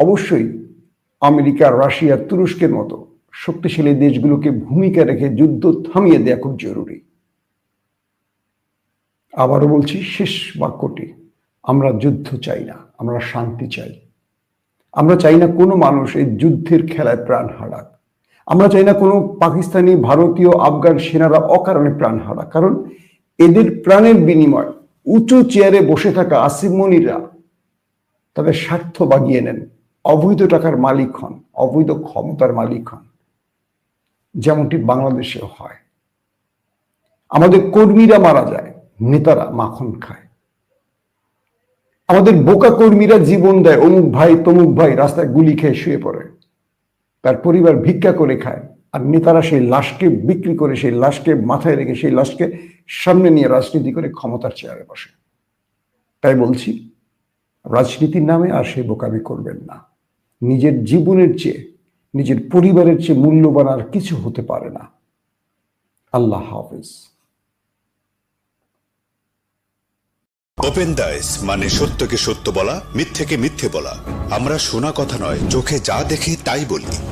অবশ্যই America, Russia, তুরস্কের মতো শক্তিশালী দেশগুলোকে ভূমিকা রেখে যুদ্ধ থামিয়ে দেওয়া খুব জরুরি। আবারও বলছি, শেষ বাক্যটি, আমরা যুদ্ধ চাই না, আমরা শান্তি চাই। আমরা চাই না কোনো মানুষ এই যুদ্ধের খেলায় প্রাণ হারাক। আমরা চাই না কোনো পাকিস্তানি, ভারতীয়, আফগান সেনারা অকারণে প্রাণ হারাক। কারণ এদের প্রাণের বিনিময় উঁচু চেয়ারে বসে থাকা আসিফ মনিরা তাদের স্বার্থ বাগিয়ে নেন। অবৈধ টাকার মালিক হন, অবৈধ ক্ষমতার মালিক হন, যেমনটি বাংলাদেশেও হয়। আমাদের কর্মীরা মারা যায়, নেতারা মাখন খায়। আমাদের বোকা কর্মীরা জীবন দেয়, অমুক ভাই, তমুক ভাই রাস্তায় গুলি খেয়ে শুয়ে পড়ে। তার পরিবার ভিক্ষা করে খায়, আর নেতারা সেই লাশকে বিক্রি করে, সেই লাশকে মাথায় রেখে, সেই লাশকে সামনে নিয়ে রাজনীতি করে ক্ষমতার চেয়ারে বসে। তাই বলছি, রাজনীতির নামে আর সেই বোকামি করবেন না। নিজের জীবনের চেয়ে, নিজের পরিবারের চেয়ে মূল্যবান আর কিছু হতে পারে না। আল্লাহ হাফিজ। ওপেন দাইস মানে সত্যকে সত্য বলা, মিথ্যেকে মিথ্যে বলা। আমরা শোনা কথা নয়, চোখে যা দেখি তাই বলি।